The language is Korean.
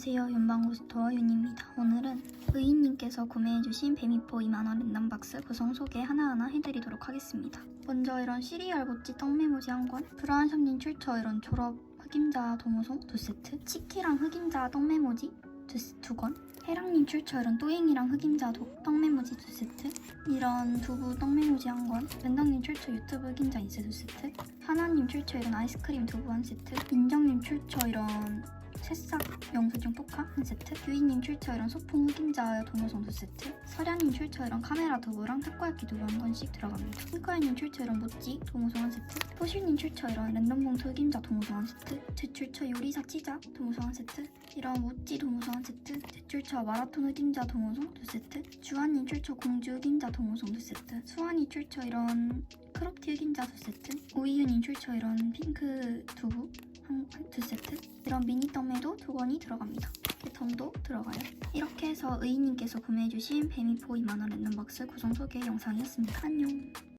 안녕하세요. 연방호스터 윤입니다. 오늘은 의인님께서 구매해주신 베미포 2만원 랜덤박스 구성 소개 하나하나 해드리도록 하겠습니다. 먼저 이런 시리얼 모찌 떡메모지 한 권, 브라운 샴린 출처 이런 졸업 흑임자 동호송 두 세트, 치키랑 흑임자 떡메모지 두 권, 해랑님 출처 이런 또잉이랑 흑임자 도, 떡메모지 두 세트, 이런 두부 떡메모지 한 권, 랜덤님 출처 유튜브 흑임자 인쇄 두 세트, 하나님 출처 이런 아이스크림 두부 한 세트, 인정님 출처 이런 새싹 영수증 포카 한 세트, 유이님 출처 이런 소풍 흑임자 동영상 두 세트, 서량님 출처 이런 카메라 두부랑 타코야키 두부 한 권씩 들어갑니다. 핑카이님 출처 이런 모찌 동영상 한 세트, 포실님 출처 이런 랜덤 봉투 흑임자 동영상 한 세트, 제 출처 요리사 치자 동영상 한 세트, 이런 모찌 동영상 한 세트, 제 출처 마라톤 흑임자 동영상 두 세트, 주한님 출처 공주 흑임자 동영상 두 세트, 수환이 출처 이런 크롭티 흑임자 두 세트, 오이윤님 출처 이런 핑크 두부 한, 한- 두 세트 이런 미니 떡메도 두 권이 들어갑니다. 개텀도 들어가요. 이렇게 해서 의인님께서 구매해주신 베미포 2만원 랜덤박스 구성 소개 영상이었습니다. 안녕.